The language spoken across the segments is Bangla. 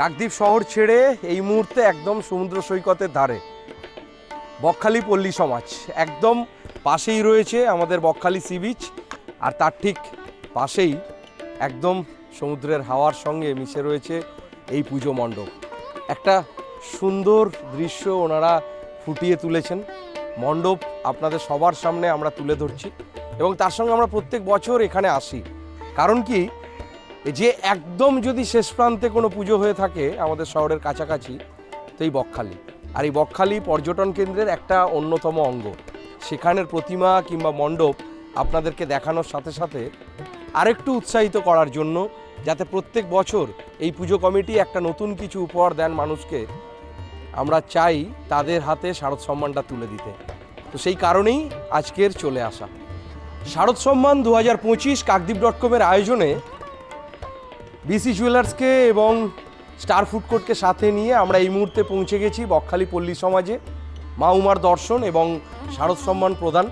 কাকদ্বীপ শহর ছেড়ে এই মুহূর্তে একদম সমুদ্র সৈকতের ধারে, বকখালি পল্লী সমাজ। একদম পাশেই রয়েছে আমাদের বকখালি সি বিচ, আর তার ঠিক পাশেই একদম সমুদ্রের হাওয়ার সঙ্গে মিশে রয়েছে এই পুজো মণ্ডপ। একটা সুন্দর দৃশ্য ওনারা ফুটিয়ে তুলেছেন। মণ্ডপ আপনাদের সবার সামনে আমরা তুলে ধরছি এবং তার সঙ্গে আমরা প্রত্যেক বছর এখানে আসি। কারণ কি? যে একদম যদি শেষ প্রান্তে কোনো পুজো হয়ে থাকে আমাদের শহরের কাছাকাছি, তো এই বকখালি। আর এই বকখালি পর্যটন কেন্দ্রের একটা অন্যতম অঙ্গ। সেখানের প্রতিমা কিংবা মণ্ডপ আপনাদেরকে দেখানোর সাথে সাথে আরেকটু উৎসাহিত করার জন্য যাতে প্রত্যেক বছর এই পুজো কমিটি একটা নতুন কিছু উপহার দেন মানুষকে, আমরা চাই তাদের হাতে শারদ সম্মানটা তুলে দিতে। তো সেই কারণেই আজকের চলে আসা। শারদ সম্মান দু হাজার পঁচিশ কাকদ্বীপ ডট কমের আয়োজনে বিসি জুয়েলার্সকে এবং স্টার ফুড কোর্টকে সাথে নিয়ে আমরা এই মুহূর্তে পৌঁছে গেছি বকখালি পল্লী সমাজে, মা উমার দর্শন এবং শারদ সম্মান প্রদান।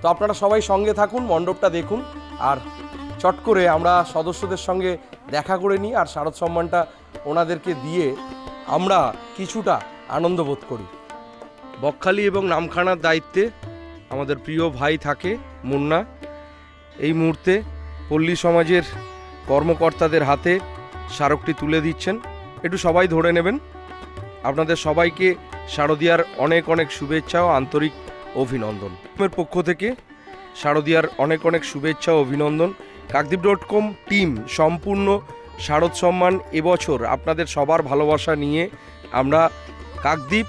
তো আপনারা সবাই সঙ্গে থাকুন, মণ্ডপটা দেখুন আর চট করে আমরা সদস্যদের সঙ্গে দেখা করে নিই আর শারদ সম্মানটা ওনাদেরকে দিয়ে আমরা কিছুটা আনন্দ বোধ করি। বকখালি এবং নামখানার দায়িত্বে আমাদের প্রিয় ভাই থাকে মুন্না। এই মুহূর্তে পল্লী সমাজের কর্মকর্তাদের হাতে স্মারকটি তুলে দিচ্ছেন। একটু সবাই ধরে নেবেন। আপনাদের সবাইকে শারদিয়ার অনেক অনেক শুভেচ্ছা ও আন্তরিক অভিনন্দন। পক্ষ থেকে শারদিয়ার অনেক অনেক শুভেচ্ছা ও অভিনন্দন। কাকদ্বীপ ডট কম টিম সম্পূর্ণ শারদ সম্মান এবছর আপনাদের সবার ভালোবাসা নিয়ে আমরা কাকদ্বীপ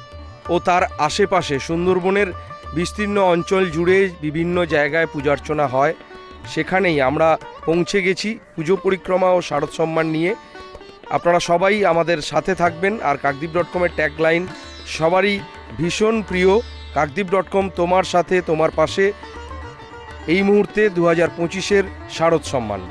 ও তার আশেপাশে সুন্দরবনের বিস্তীর্ণ অঞ্চল জুড়ে বিভিন্ন জায়গায় পূজার্চনা হয়। সেখানেই আমরা পৌঁছে গেছি পুজো পরিক্রমা ও শারদ সম্মান নিয়ে। আপনারা সবাই আমাদের সাথে থাকবেন আর কাকদ্বীপ ডট কমের ট্যাগলাইন সবারই ভীষণ প্রিয়। কাকদ্বীপ ডট কম তোমার সাথে, তোমার পাশে। এই মুহূর্তে দু হাজার পঁচিশের শারদ সম্মান।